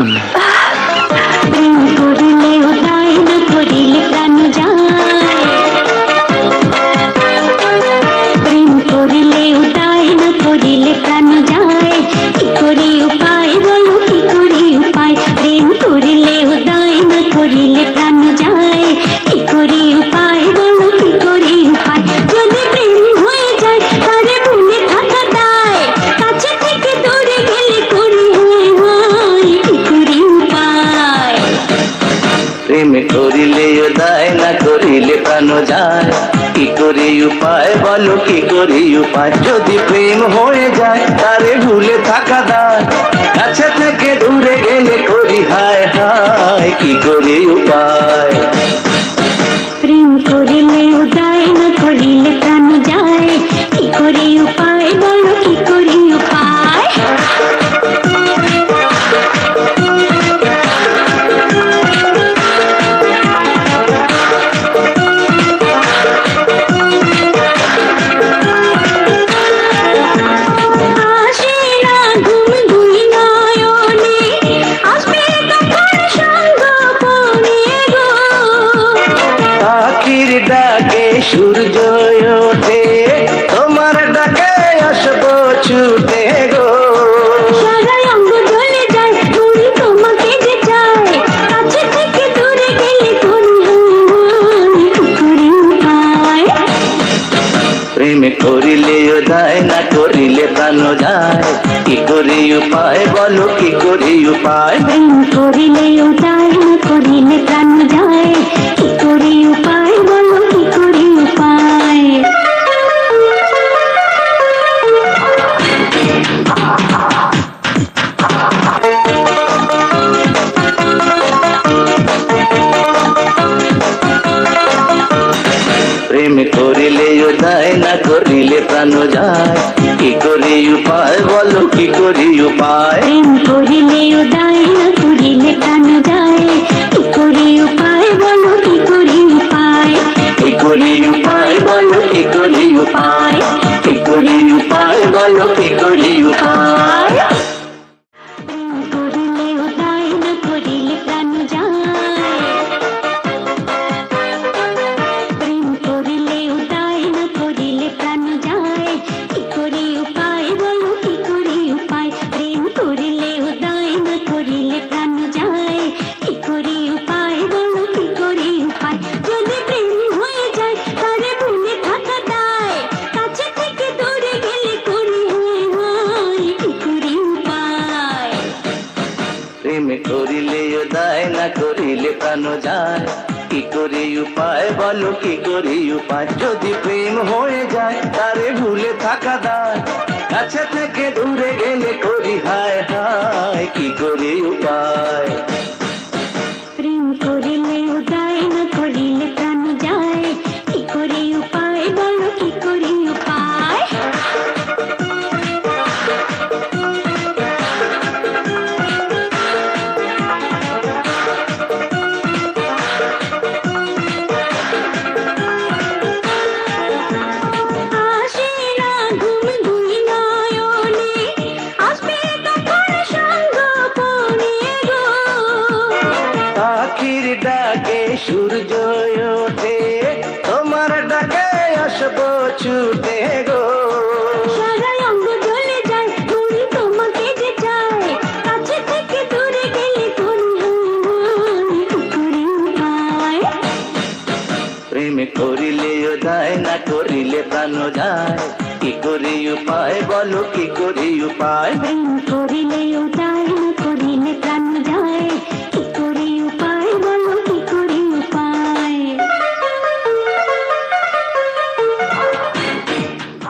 করলে প্রেম প্রেম করিলে দায়, না করিলে প্রাণ যায়। কি করি উপায় বলো, কি করি উপায়? যদি প্রেম হয়ে যায়, তারে ভুলে থাকা দায়। কাছে থেকে দূরে গেলে করি হায় হায়, কি করি উপায়? প্রেম করিলে করিলে দায় না করিলে প্রাণ যায়? কি করি উপায় বলো কি করি উপায়? প্রেম করিলে উদার না করিলে প্রাণ যায়। কি করি উপায় বলো কি করি উপায়? প্রেম করিলে দায় না করিলে প্রাণ যায়। কি করি উপায় বলো, কি করি উপায়? প্রেম করিলে উদার না করিলে প্রাণ যায়। কি করি উপায় বলো না করিলে প্রাণ যায়। কি করে উপায় বলো, কি করে উপায়? যদি প্রেম হয়ে যায়, তারে ভুলে থাকা দায় কাছে ছুটে গো। সারাই অঙ্গ জ্বলে যায় ঘুরি তোমাকে যে কাছে থেকে দূরে গেলে করিলে দায় না করিলে প্রাণ যায়। কি করি উপায় বলো কি করি উপায়? প্রেম করিলে উদার